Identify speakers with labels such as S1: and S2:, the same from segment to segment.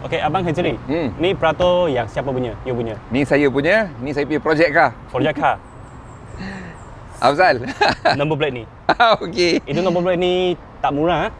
S1: Okey, Abang Hezri.
S2: Hmm.
S1: Ni Prato yang siapa punya? You punya.
S2: Ni saya punya, ni saya punya projek kah?
S1: Projek car.
S2: Afzal.
S1: Number plate ni.
S2: Okey.
S1: Itu number plate ni tak murah. ah.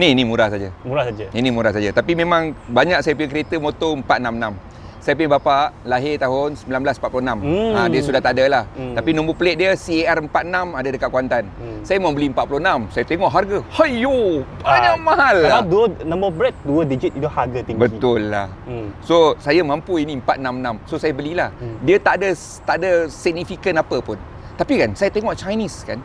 S2: Ni ni murah saja.
S1: Murah saja.
S2: Ini murah saja. Tapi memang banyak saya punya kereta motor 466. Saya punya bapa lahir tahun 1946.
S1: Hmm.
S2: Ha, dia sudah tak ada lah.
S1: Hmm.
S2: Tapi nombor plate dia CAR46 ada dekat Kuantan.
S1: Hmm.
S2: Saya mau beli 46. Saya tengok harga. Hayo, banyak
S1: Ah,
S2: mahal
S1: Kalau dua number plate dua digit itu harga tinggi.
S2: Betul lah.
S1: Hmm.
S2: So saya mampu ini 466. So saya belilah.
S1: Hmm.
S2: Dia tak ada tak ada signifikan apa pun. Tapi kan saya tengok Chinese kan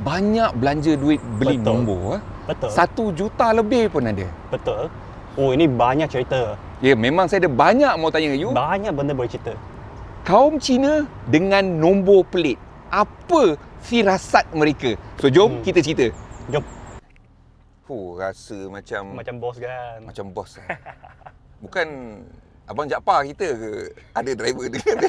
S2: banyak belanja duit beli
S1: Betul.
S2: nombor. ah.
S1: Betul.
S2: Satu juta lebih pun ada.
S1: Betul. Oh, ini banyak cerita.
S2: Ya memang saya ada banyak mau tanya you.
S1: Banyak benda boleh cerita.
S2: Kaum Cina dengan nombor pelit. Apa firasat mereka? So jom
S1: Hmm.
S2: kita cerita.
S1: Jom.
S2: Huh, rasa macam
S1: Macam bos kan.
S2: macam bos. lah. Bukan Abang Jaafar kita ke ada driver dengan kan?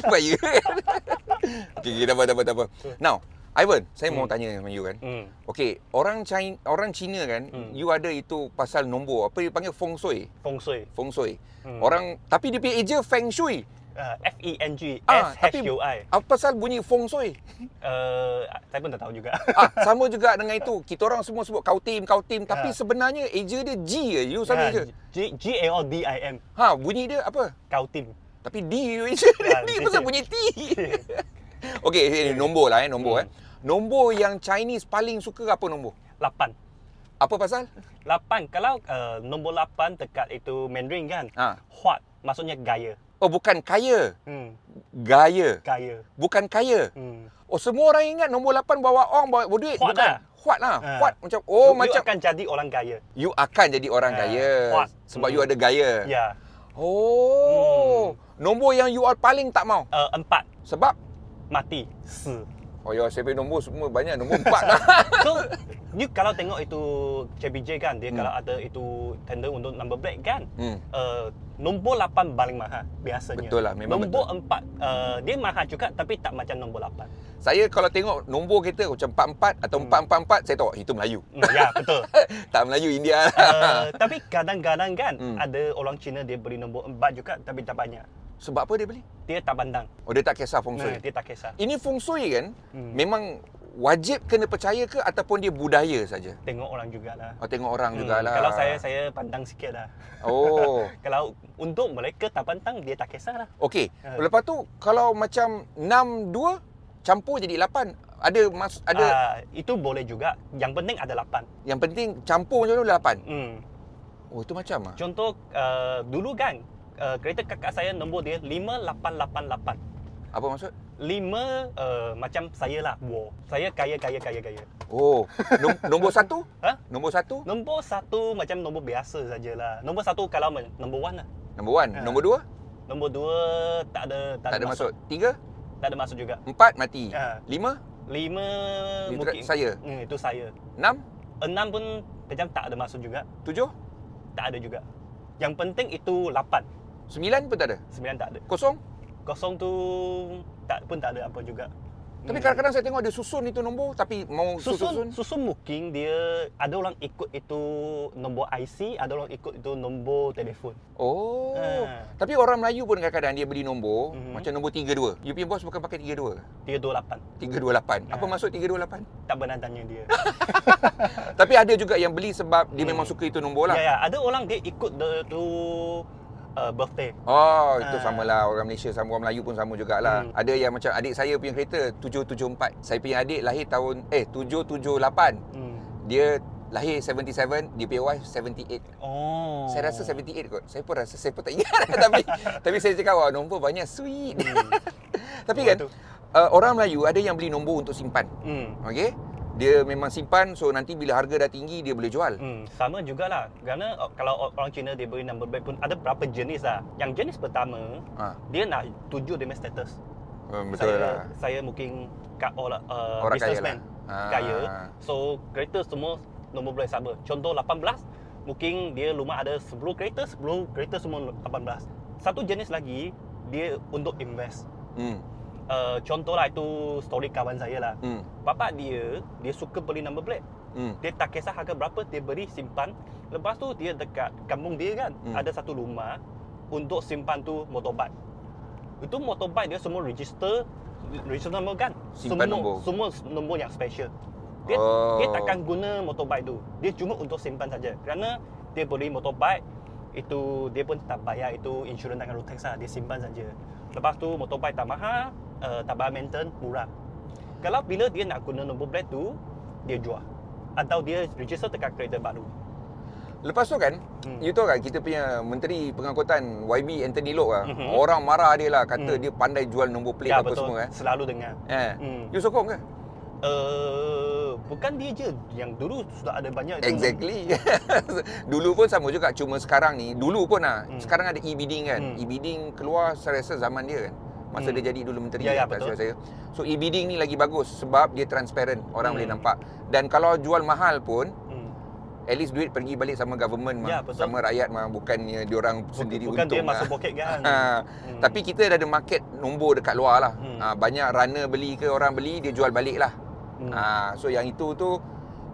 S2: Okey, okay, dapat dapat dapat. Now, Ivan, saya mau
S1: Hmm.
S2: tanya sama you kan.
S1: Hmm.
S2: Okey, orang China orang Cina kan,
S1: Hmm.
S2: you ada itu pasal nombor apa dia panggil feng shui.
S1: Feng Shui.
S2: Feng shui.
S1: Hmm.
S2: Orang tapi dia punya eja feng shui.
S1: Uh, F E N G
S2: Ah,
S1: S H U I.
S2: Apa pasal bunyi feng shui?
S1: Uh, saya pun tak tahu juga.
S2: ah, sama juga dengan itu. Kita orang semua sebut kau tim, kau tim. Tapi
S1: Ya.
S2: sebenarnya eja dia G je. You sama je.
S1: G G A O D I M.
S2: Ha, bunyi dia apa?
S1: Kau tim.
S2: Tapi D je.
S1: Ya,
S2: Ni
S1: D.
S2: pasal bunyi T. Okey, ini nombor lah eh, nombor eh.
S1: Hmm.
S2: Nombor yang Chinese paling suka apa nombor?
S1: 8.
S2: Apa pasal?
S1: 8. Kalau uh, nombor 8 dekat itu Mandarin kan.
S2: Ha.
S1: Huat maksudnya gaya.
S2: Oh, bukan kaya.
S1: Hmm.
S2: Gaya.
S1: Gaya.
S2: Bukan kaya.
S1: Hmm.
S2: Oh, semua orang ingat nombor 8 bawa orang, bawa duit.
S1: Huat
S2: bukan.
S1: lah.
S2: Huat lah.
S1: Ha.
S2: Huat macam, oh
S1: you,
S2: macam
S1: you akan jadi orang gaya.
S2: you akan jadi orang
S1: Ha,
S2: kaya.
S1: huat.
S2: Sebab
S1: Hmm.
S2: you ada gaya.
S1: Ya.
S2: Oh. Nombor yang you all paling tak mau.
S1: Uh, empat.
S2: Sebab
S1: Mati. Si.
S2: Oh ya, saya punya nombor semua banyak nombor 4 lah.
S1: So, you kalau tengok itu CBJ kan, dia
S2: Hmm.
S1: kalau ada itu tender untuk number plate kan,
S2: hmm.
S1: uh, nombor 8 paling mahal biasanya.
S2: Betul lah, memang
S1: Nombor 4 uh, dia mahal juga tapi tak macam nombor 8.
S2: Saya kalau tengok nombor kereta macam 44 atau
S1: Hmm.
S2: 444, saya tahu itu Melayu.
S1: Hmm, ya, betul.
S2: tak Melayu India.
S1: uh, tapi kadang-kadang kan
S2: Hmm.
S1: ada orang Cina dia beli nombor 4 juga tapi tak banyak.
S2: Sebab apa dia beli?
S1: Dia tak pandang.
S2: Oh dia tak kisah feng
S1: Nah,
S2: shui.
S1: dia tak kisah.
S2: Ini feng shui kan
S1: Hmm.
S2: memang wajib kena percaya ke ataupun dia budaya saja?
S1: Tengok orang jugalah.
S2: Oh tengok orang
S1: Hmm,
S2: jugalah.
S1: Kalau saya saya pandang sikit lah.
S2: Oh.
S1: Kalau untuk mereka tak pandang dia tak kisah lah.
S2: Okey.
S1: Ha.
S2: Lepas tu kalau macam 6 2 campur jadi 8. Ada mas ada
S1: Ah, itu boleh juga. Yang penting ada 8.
S2: yang penting campur macam tu 8.
S1: Hmm.
S2: Oh itu macam ah.
S1: Contoh uh, dulu kan uh, kereta kakak saya nombor dia 5888.
S2: Apa maksud?
S1: 5 uh, macam saya lah. Wow. Saya kaya kaya kaya kaya.
S2: Oh, nom- nombor satu?
S1: Ha?
S2: Nombor satu?
S1: Nombor satu macam nombor biasa sajalah. Nombor satu kalau nombor one lah.
S2: Nombor one.
S1: Ha.
S2: Nombor dua?
S1: Nombor dua tak ada
S2: Tak, ada maksud. Tiga?
S1: Tak ada masuk juga.
S2: Empat mati.
S1: Ha.
S2: Lima?
S1: Lima
S2: Itu
S1: mungkin.
S2: saya.
S1: Hmm, itu saya.
S2: Enam?
S1: Enam pun macam tak ada masuk juga.
S2: Tujuh?
S1: Tak ada juga. Yang penting itu lapan.
S2: Sembilan pun tak ada?
S1: Sembilan tak ada.
S2: Kosong?
S1: Kosong tu tak pun tak ada apa juga.
S2: Tapi
S1: Hmm.
S2: kadang-kadang saya tengok ada susun itu nombor tapi mau
S1: susun
S2: susun.
S1: susun mungkin dia ada orang ikut itu nombor IC, ada orang ikut itu nombor telefon.
S2: Oh.
S1: Ha.
S2: Tapi orang Melayu pun kadang-kadang dia beli nombor
S1: Mhm.
S2: macam nombor 32. You punya bos bukan pakai 32 ke?
S1: 328.
S2: 328. Apa
S1: Ha.
S2: maksud 328?
S1: Tak pernah tanya dia.
S2: Tapi ada juga yang beli sebab dia
S1: Hmm.
S2: memang suka itu nombor lah.
S1: Ya ya, ada orang dia ikut the, tu uh, birthday.
S2: Oh, itu
S1: Ha.
S2: samalah orang Malaysia sama orang Melayu pun sama jugalah.
S1: Hmm.
S2: Ada yang macam adik saya punya kereta 774. Saya punya adik lahir tahun eh 778.
S1: Hmm.
S2: Dia lahir 77, dia punya wife 78.
S1: Oh.
S2: Saya rasa 78 kot. Saya pun rasa saya pun tak ingat tapi tapi saya cakap wah nombor banyak sweet.
S1: Hmm.
S2: tapi
S1: Oh,
S2: kan
S1: tu.
S2: uh, orang Melayu ada yang beli nombor untuk simpan.
S1: Hmm.
S2: Okey? Dia memang simpan so nanti bila harga dah tinggi dia boleh jual.
S1: Hmm, sama jugalah. Kerana uh, kalau orang Cina dia beri number plate pun ada berapa jenis lah. Yang jenis pertama,
S2: Ha.
S1: dia nak tuju dia punya status.
S2: Um, betul
S1: saya,
S2: lah.
S1: Saya mungkin kat orang uh,
S2: Orang kaya
S1: businessman
S2: lah. Ah.
S1: kaya. So kereta semua nombor plate sama. Contoh 18, mungkin dia rumah ada 10 kereta, 10 kereta semua 18. Satu jenis lagi dia untuk invest.
S2: Hmm.
S1: Uh, contoh lah itu story kawan saya lah.
S2: Hmm.
S1: Bapak dia, dia suka beli number plate.
S2: Hmm.
S1: Dia tak kisah harga berapa, dia beri simpan. Lepas tu dia dekat kampung dia kan
S2: Hmm.
S1: ada satu rumah untuk simpan tu motorbike. Itu motorbike dia semua register register nombor kan.
S2: Simpan
S1: semua,
S2: nombor.
S1: Semua nombor yang special. Dia
S2: Oh.
S1: dia takkan guna motorbike tu. Dia cuma untuk simpan saja. Kerana dia beli motorbike itu dia pun tak bayar itu insurans dengan road tax lah. Dia simpan saja. Lepas tu motorbike tak mahal, uh, tak bayar maintenance, murah. Kalau bila dia nak guna nombor plate tu, dia jual. Atau dia register dekat kereta baru.
S2: Lepas tu kan,
S1: Hmm.
S2: you tahu kan kita punya Menteri Pengangkutan YB Anthony Loke lah.
S1: Mhm.
S2: Orang marah dia lah kata
S1: Hmm.
S2: dia pandai jual nombor plate
S1: ya
S2: apa
S1: betul.
S2: semua eh.
S1: Selalu dengar.
S2: Eh.
S1: Hmm.
S2: You sokong ke?
S1: Uh, bukan dia je. Yang dulu sudah ada banyak.
S2: Exactly. dulu pun sama juga cuma sekarang ni, dulu pun lah.
S1: Hmm.
S2: Sekarang ada e-bidding kan.
S1: Hmm.
S2: E-bidding keluar saya rasa zaman dia kan. Masa
S1: Hmm.
S2: dia jadi dulu menteri
S1: Ya, ya, betul.
S2: saya. So e-bidding ni lagi bagus sebab dia transparent, orang
S1: Hmm.
S2: boleh nampak. Dan kalau jual mahal pun
S1: Hmm.
S2: at least duit pergi balik sama government mah,
S1: Ya, betul.
S2: sama rakyat mah, bukannya diorang sendiri
S1: Bukan
S2: untung
S1: dia masuk
S2: lah.
S1: poket kan.
S2: Ha.
S1: Hmm.
S2: Tapi kita dah ada market nombor dekat luar lah.
S1: Hmm.
S2: Ha, banyak runner beli ke orang beli, dia jual balik lah.
S1: Hmm.
S2: Ha, so yang itu tu,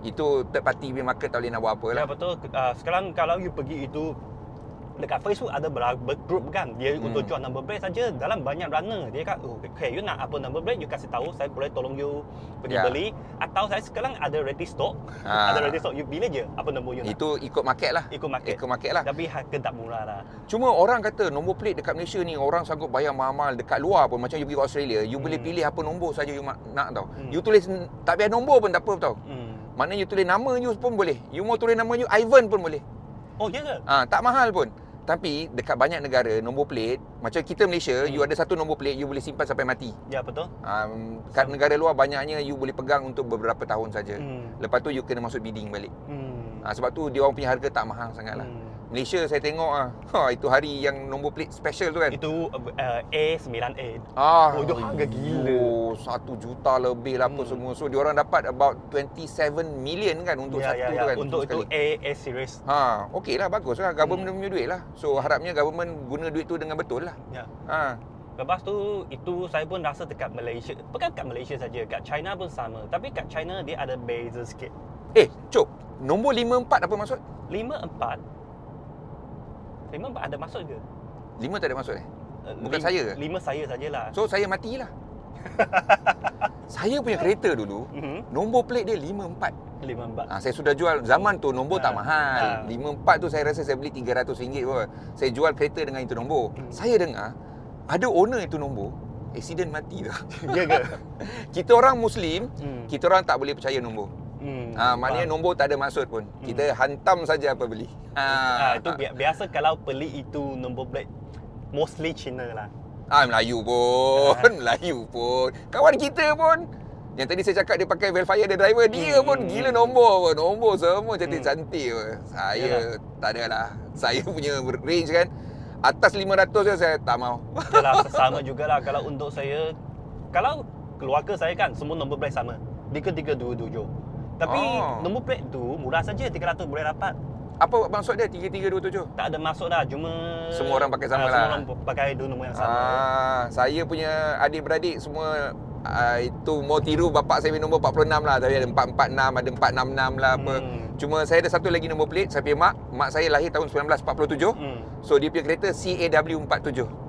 S2: itu third party punya market tak boleh nak buat apa lah.
S1: Ya betul. Uh, sekarang kalau you pergi itu dekat Facebook ada berapa group kan dia
S2: Hmm.
S1: untuk jual number plate saja dalam banyak runner dia kan oh, okay you nak apa number plate you kasih tahu saya boleh tolong you pergi
S2: Ya.
S1: beli atau saya sekarang ada ready stock
S2: Ha.
S1: ada ready stock you pilih je apa nombor you nak
S2: Itu ikut market lah.
S1: ikut market
S2: Ikut market lah.
S1: tapi harga tak murah lah
S2: Cuma orang kata nombor plate dekat Malaysia ni orang sanggup bayar mahal-mahal dekat luar pun macam you pergi ke Australia, you
S1: Hmm.
S2: boleh pilih apa nombor saja you nak tau.
S1: Hmm.
S2: You tulis tak payah nombor pun tak apa tau.
S1: hmm.
S2: Mana you tulis nama you pun boleh. You mau tulis nama you Ivan pun boleh.
S1: oh ya ke
S2: Ah, tak mahal pun. Tapi dekat banyak negara nombor plate macam kita Malaysia,
S1: Hmm.
S2: you ada satu nombor plate you boleh simpan sampai mati.
S1: ya betul
S2: Um, kat negara luar banyaknya you boleh pegang untuk beberapa tahun saja.
S1: hmm.
S2: Lepas tu you kena masuk bidding balik.
S1: Hmm.
S2: Ha, sebab tu dia orang punya harga tak mahal sangat lah.
S1: Hmm.
S2: Malaysia saya tengok ah, ha, itu hari yang nombor plate special tu kan.
S1: itu uh, A9A
S2: Ah,
S1: Oh, itu harga gila.
S2: Oh, satu juta lebih lah apa
S1: Hmm.
S2: semua. So, diorang dapat about 27 million kan untuk
S1: ya,
S2: satu
S1: ya,
S2: tu
S1: ya.
S2: kan.
S1: untuk itu. A A series
S2: Ha, okey lah, bagus lah. Government
S1: Hmm.
S2: punya duit lah. So, harapnya government guna duit tu dengan betul lah.
S1: ya
S2: Ha.
S1: Lepas tu itu saya pun rasa dekat Malaysia Bukan kat Malaysia saja, kat China pun sama Tapi kat China dia ada beza sikit
S2: Eh, Cok, nombor 54 apa maksud?
S1: 5-4 5-4 ada maksud ke?
S2: 5 tak ada maksud eh?
S1: Uh,
S2: Bukan
S1: lim-
S2: saya ke?
S1: Lima saya sajalah
S2: So, saya matilah. saya punya kereta dulu,
S1: Mhm.
S2: nombor plate dia 54.
S1: 5-4
S2: Ha, saya sudah jual zaman tu nombor tak
S1: Ha,
S2: mahal.
S1: ha.
S2: 54 tu saya rasa saya beli RM300 pun. Saya jual kereta dengan itu nombor.
S1: Hmm.
S2: Saya dengar ada owner itu nombor accident mati tu.
S1: Ya ke?
S2: kita orang muslim,
S1: Hmm.
S2: kita orang tak boleh percaya nombor.
S1: Hmm.
S2: Ha, maknanya nombor tak ada maksud pun. Kita hantam saja apa beli. Ha,
S1: Ah, itu bi- biasa kalau beli itu nombor plate mostly Cina lah.
S2: Ah Melayu pun, Melayu pun. Kawan kita pun yang tadi saya cakap dia pakai Velfire dia driver, dia
S1: Hmm,
S2: pun
S1: hmm,
S2: gila
S1: hmm.
S2: nombor pun. Nombor semua cantik-cantik pun. Saya
S1: Yalah.
S2: tak ada lah. Saya punya range kan atas 500 je saya tak mau.
S1: Yalah, sama jugalah kalau untuk saya kalau keluarga saya kan semua nombor plate sama. 3327. Tapi
S2: Oh.
S1: nombor plate tu murah saja 300 boleh dapat.
S2: Apa maksud dia 3327?
S1: Tak ada masuk dah cuma
S2: Semua orang pakai sama
S1: ah,
S2: lah.
S1: Semua orang pakai dua nombor yang sama.
S2: Ah, saya punya adik-beradik semua ah, itu mau tiru bapak saya nombor 46 lah tapi ada 446, ada 466 lah apa.
S1: Hmm.
S2: Cuma saya ada satu lagi nombor plate saya punya mak. Mak saya lahir tahun 1947.
S1: Hmm.
S2: So dia punya kereta CAW47.
S1: 47.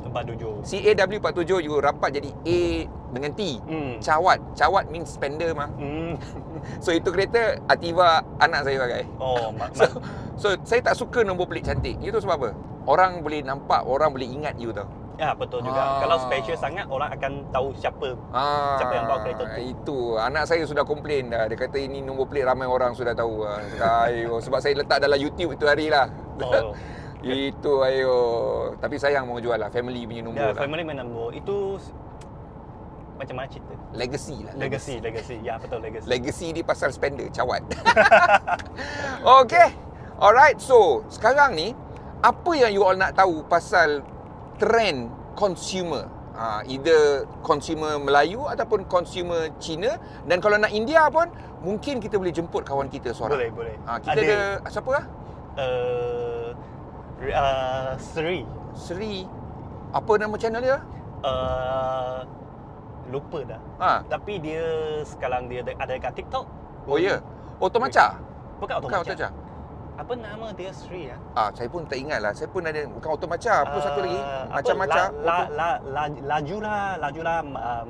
S2: CAW47 you rapat jadi A dengan T.
S1: Hmm.
S2: Cawat. Cawat means spender mah.
S1: Hmm.
S2: So itu kereta Ativa anak saya pakai.
S1: Oh, mak,
S2: So, so saya tak suka nombor plate cantik. Tahu sebab apa? Orang boleh nampak, orang boleh ingat you tau.
S1: ya betul juga.
S2: Ah.
S1: Kalau special sangat orang akan tahu siapa.
S2: Ah,
S1: Siapa yang bawa kereta tu?
S2: Itu. Anak saya sudah komplain dah. Dia kata ini nombor plate ramai orang sudah tahu. Ah, ayo. Sebab saya letak dalam YouTube itu hari lah.
S1: Oh.
S2: Itu ayo. Tapi sayang mau jual lah. Family punya nombor
S1: Ya,
S2: lah.
S1: family main nombor. Itu macam mana cerita?
S2: Legacy lah.
S1: Legacy, legacy. Ya, betul legacy.
S2: Legacy dia pasal spender, cawat. okay. Alright, so sekarang ni apa yang you all nak tahu pasal trend consumer? Ha, either consumer Melayu ataupun consumer Cina dan kalau nak India pun mungkin kita boleh jemput kawan kita seorang.
S1: boleh, boleh.
S2: Ha, kita ada, siapa lah?
S1: uh, uh, Sri.
S2: Sri. Apa nama channel dia?
S1: Uh, lupa dah.
S2: Ha.
S1: Tapi dia sekarang dia ada dekat TikTok.
S2: Oh ya. Yeah. Otomaca.
S1: Bukan
S2: Bukan
S1: otomaca.
S2: Otomaca.
S1: Apa nama dia Sri ya?
S2: Ah, saya pun tak ingat lah. Saya pun ada bukan auto maca, apa satu lagi?
S1: Apa?
S2: Macam maca.
S1: La, la, la, la, laju lah, laju lah, uh,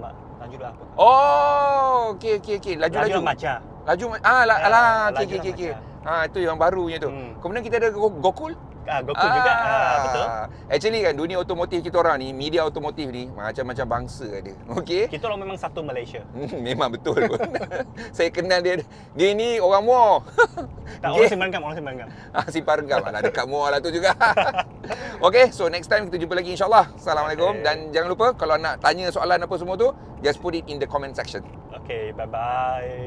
S1: laju lah apa?
S2: Oh, okey okey okey. Laju laju.
S1: lah maca.
S2: Laju ah la,
S1: Ah,
S2: alah okey
S1: laju
S2: okey
S1: lah
S2: okey. Ah itu yang barunya tu.
S1: Hmm.
S2: Kemudian kita ada Go- Gokul.
S1: Ah, Goku juga, ah, betul.
S2: Actually kan dunia otomotif kita orang ni, media otomotif ni macam-macam bangsa ada. Okey.
S1: Kita orang memang satu Malaysia.
S2: Hmm, Memang betul pun. saya kenal dia. Dia ni orang Muar.
S1: Tak,
S2: Okey.
S1: orang Simbanggam, orang Simbanggam.
S2: Ah, si Pargam. Alah, dekat Muar lah tu juga. okay, so next time kita jumpa lagi insyaAllah. Assalamualaikum.
S1: Okay.
S2: Dan jangan lupa kalau nak tanya soalan apa semua tu, just put it in the comment section.
S1: Okay, bye-bye.